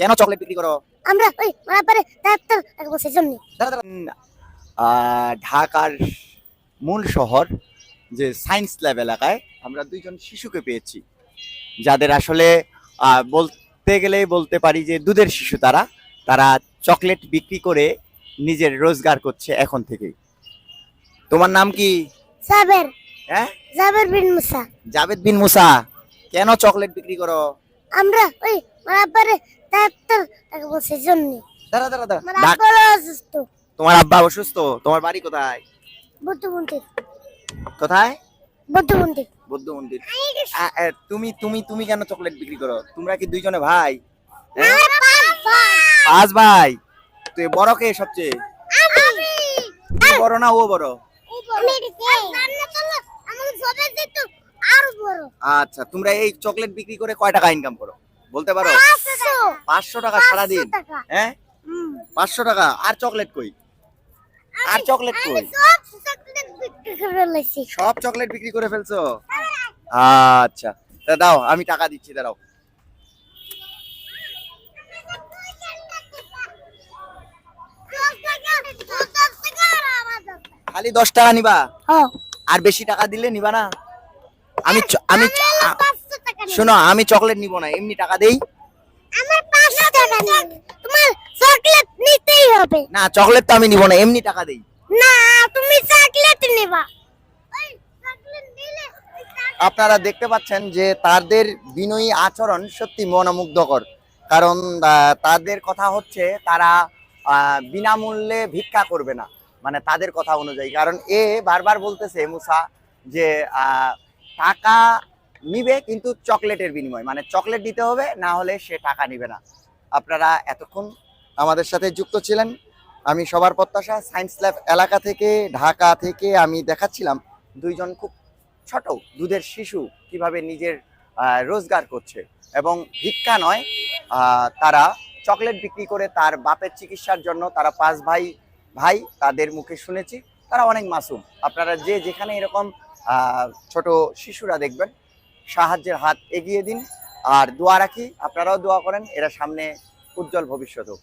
কেন চকলেট বিক্রি করো? আমরা ওই মারাপারে ডাক্তার বছর জন্য ঢাকার মূল শহর যে সায়েন্স ল্যাব এলাকায় আমরা দুইজন শিশুকে পেয়েছি যাদের আসলে বলতে গেলেই বলতে পারি যে দুধের শিশু তারা তারা চকলেট বিক্রি করে নিজের রোজগার করছে এখন থেকেই। তোমার নাম কি? জাবের। হ্যাঁ? জাবের বিন মুসা। জাভেদ বিন মুসা কেন চকলেট বিক্রি করো? আমরা ওই মারাপারে ডাক্তার এক বছর জন্য দাঁড়া দাঁড়া দাঁড়া। আমার ডাক- আব্বার অসুস্থ। তোমার আব্বা অসুস্থ? তোমার বাড়ি কোথায়? বুদ্ধ মন্দির কোথায়? বুদ্ধ মন্দির বৌদ্ধ মন্দির আ- তুমি তুমি তুমি কেন চকলেট বিক্রি করো? তোমরা কি দুইজনে ভাই? হ্যাঁ? পাঁচ ভাই। তুই বড় কে সবচেয়ে? তুমি বড় না ও বড়? আচ্ছা তোমরা এই চকলেট বিক্রি করে কয় টাকা ইনকাম করো? বলতে পারো? পাঁচশো টাকা সারাদিন। হ্যাঁ? পাঁচশো টাকা। আর চকলেট কই? আর চকলেট কই? সব চকলেট বিক্রি করে ফেলছো। আচ্ছা। তা দাও আমি টাকা দিচ্ছি দাঁড়াও। খালি দশ টাকা নিবা? আর বেশি টাকা দিলে নিবা না? আমি আমি শোনো আমি চকলেট নিব না এমনি টাকা দেই। আমার পাঁচশো টাকা নিন। তোমার চকলেট নিতেই হবে। না চকলেট তো আমি নিব না এমনি টাকা দেই। না তুমি চকলেট নেবা। আপনারা দেখতে পাচ্ছেন যে তাদের বিনয়ী আচরণ সত্যি মনোমুগ্ধকর। কারণ তাদের কথা হচ্ছে তারা বিনামূল্যে ভিক্ষা করবে না। মানে তাদের কথা অনুযায়ী। কারণ এ বারবার বলতেছে মুসা যে টাকা নিবে কিন্তু চকলেটের বিনিময়। মানে চকলেট দিতে হবে, না হলে সে টাকা নিবে না। আপনারা এতক্ষণ আমাদের সাথে যুক্ত ছিলেন। আমি সবার প্রত্যাশা, সায়েন্স ল্যাব এলাকা থেকে, ঢাকা থেকে আমি দেখাচ্ছিলাম দুইজন খুব ছোট দুধের শিশু কীভাবে নিজের রোজগার করছে। এবং ভিক্ষা নয় তারা চকলেট বিক্রি করে তার বাপের চিকিৎসার জন্য তারা পাঁচ ভাই ভাই, তাদের মুখে শুনেছি, তারা অনেক মাসুম। আপনারা যে যেখানে এরকম ছোট শিশুরা দেখবেন সাহায্যের হাত এগিয়ে দিন। আর দোয়া রাখি, আপনারাও দোয়া করেন, এরা সামনে উজ্জ্বল ভবিষ্যৎ হোক।